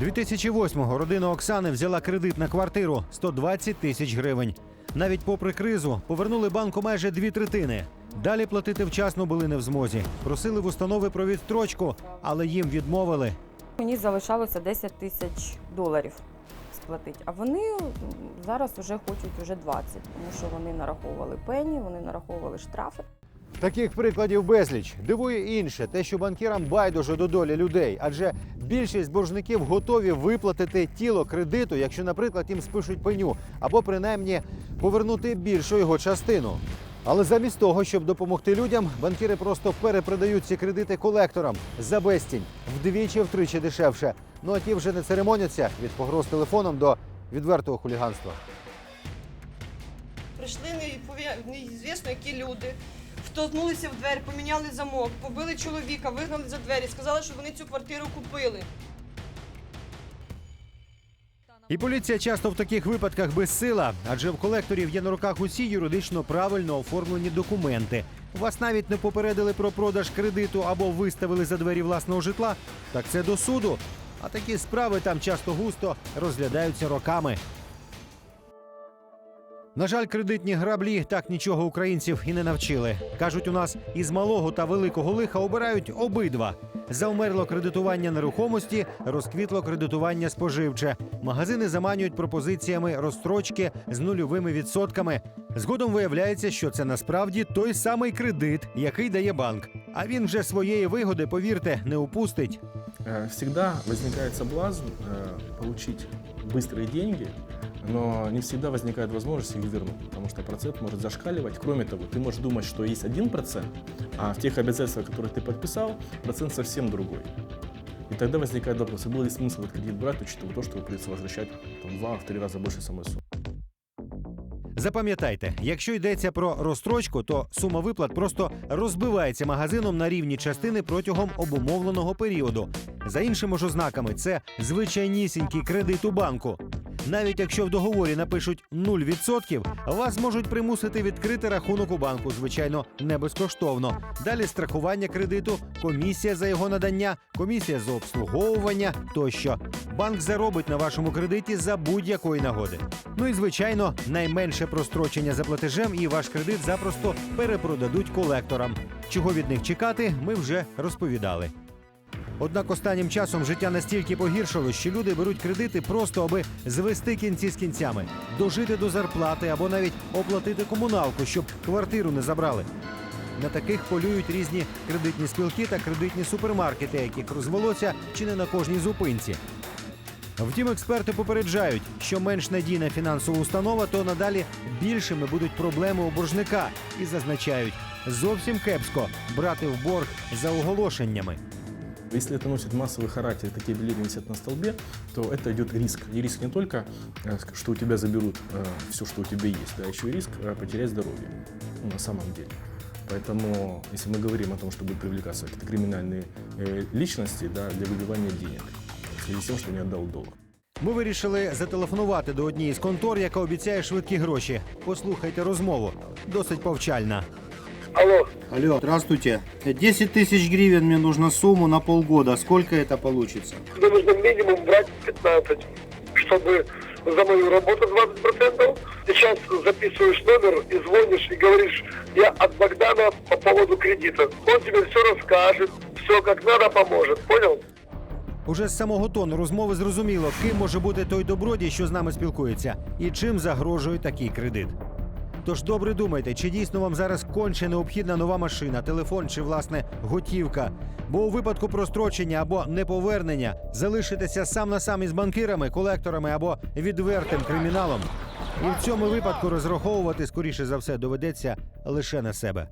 2008-го родина Оксани взяла кредит на квартиру 120 тисяч гривень. Навіть попри кризу повернули банку майже дві третини. Далі платити вчасно були не в змозі. Просили в установи про відстрочку, але їм відмовили. Мені залишалося 10 тисяч доларів сплатити. А вони зараз вже хочуть вже 20, тому що вони нараховували пені, вони нараховували штрафи. Таких прикладів безліч. Дивує інше, те, що банкірам байдуже до долі людей, адже більшість боржників готові виплатити тіло кредиту, якщо, наприклад, їм спишуть пеню, або принаймні повернути більшу його частину. Але замість того, щоб допомогти людям, банкіри просто перепродають ці кредити колекторам за безцінь вдвічі-втричі дешевше. Ну а ті вже не церемоняться від погроз телефоном до відвертого хуліганства. Прийшли неізвісно які люди, втолкнулися в двері, поміняли замок, побили чоловіка, вигнали за двері, сказали, що вони цю квартиру купили. І поліція часто в таких випадках безсила, адже в колекторів є на руках усі юридично правильно оформлені документи. Вас навіть не попередили про продаж кредиту або виставили за двері власного житла. Так це до суду. А такі справи там часто густо розглядаються роками. На жаль, кредитні граблі так нічого українців і не навчили. Кажуть, у нас із малого та великого лиха обирають обидва. Завмерло кредитування нерухомості, розквітло кредитування споживче. Магазини заманюють пропозиціями розстрочки з нульовими відсотками. Згодом виявляється, що це насправді той самий кредит, який дає банк. А він вже своєї вигоди, повірте, не упустить. Э, Всегда возникает соблазн э, получить быстрые деньги, но не всегда возникает возможность их вернуть, потому что процент может зашкаливать. Кроме того, ты можешь думать, что есть 1%, а в тех обязательствах, которые ты подписал, процент совсем другой. И тогда возникает вопрос, а был ли смысл этот кредит брать, учитывая то, что придется возвращать там, в два, в три раза больше самой суммы. Запам'ятайте, якщо йдеться про розстрочку, то сума виплат просто розбивається магазином на рівні частини протягом обумовленого періоду. За іншими ж ознаками, це звичайнісінький кредит у банку. Навіть якщо в договорі напишуть 0%, вас можуть примусити відкрити рахунок у банку, звичайно, не безкоштовно. Далі страхування кредиту, комісія за його надання, комісія за обслуговування тощо. Банк заробить на вашому кредиті за будь-якої нагоди. Ну і звичайно, найменше прострочення за платежем, і ваш кредит запросто перепродадуть колекторам. Чого від них чекати, ми вже розповідали. Однак останнім часом життя настільки погіршило, що люди беруть кредити просто аби звести кінці з кінцями, дожити до зарплати або навіть оплатити комуналку, щоб квартиру не забрали. На таких полюють різні кредитні спілки та кредитні супермаркети, яких розвелося чи не на кожній зупинці. Втім, експерти попереджають, що менш надійна фінансова установа, то надалі більшими будуть проблеми у боржника і зазначають зовсім кепсько брати в борг за оголошеннями. Если это носит массовый характер, такие билеты висят на столбе, то это идет риск. И риск не только, э, что у тебя заберут все, что у тебя есть, да, еще и риск э, потерять здоровье ну, на самом деле. Поэтому, если мы говорим о том, чтобы привлекаться какие-то криминальные э, личности да, для выбивания денег, в связи с тем, что не отдал долг. Ми вирішили зателефонувати до однієї з контор, яка обіцяє швидкі гроші. Послухайте розмову. Досить повчальна. Алло, Алло, здравствуйте. 10 тысяч гривен мне нужно сумму на полгода. Сколько это получится? мне нужно минимум брать 15, чтобы за мою работу 20%. Сейчас записываешь номер и звонишь и говоришь, я от Богдана по поводу кредита. Он тебе все расскажет, все как надо поможет, понял? Уже з самого тону розмови зрозуміло, ким може бути той добродій, що з нами спілкується, і чим загрожує такий кредит. Тож добре думайте, чи дійсно вам зараз конче необхідна нова машина, телефон чи власне готівка. Бо у випадку прострочення або неповернення залишитеся сам на сам із банкирами, колекторами або відвертим криміналом. І в цьому випадку розраховувати скоріше за все доведеться лише на себе.